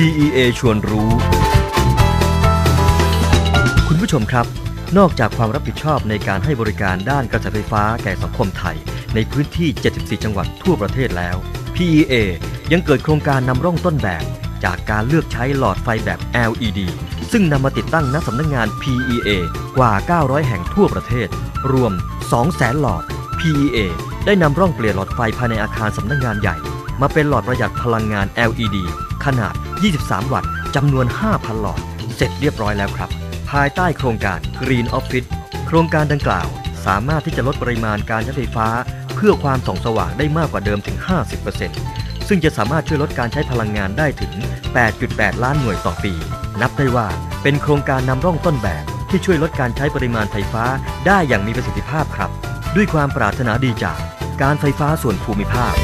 PEA ชวนรู้ คุณผู้ชมครับ นอกจากความรับผิดชอบในการให้บริการด้านกระแสไฟฟ้าแก่สังคมไทย ในพื้นที่ 74 จังหวัดทั่วประเทศแล้ว PEA ยังเกิดโครงการนำร่องต้นแบบ จากการเลือกใช้หลอดไฟแบบ LED ซึ่งนำมาติดตั้งณสำนักงงาน PEA กว่า 900 แห่งทั่วประเทศ รวม 200,000 หลอด PEA ได้นำร่องเปลี่ยนหลอดไฟภายในอาคารสำนักงานใหญ่ มาเป็นหลอดประหยัดพลังงาน LED ขนาด 23 วัตต์จำนวน 5,000 หลอด เสร็จเรียบร้อยแล้วครับ ภายใต้โครงการ Green Office โครงการดังกล่าว สามารถที่จะลดปริมาณการใช้ไฟฟ้า เพื่อความส่องสว่างได้มากกว่าเดิมถึง 50%ซึ่งจะสามารถช่วยลดการใช้พลังงานได้ถึง 8.8 ล้านหน่วยต่อปี นับได้ว่าเป็นโครงการนำร่องต้นแบบที่ช่วยลดการใช้ปริมาณไฟฟ้าได้อย่างมีประสิทธิภาพครับ ด้วยความปรารถนาดีจากการไฟฟ้าส่วนภูมิภาค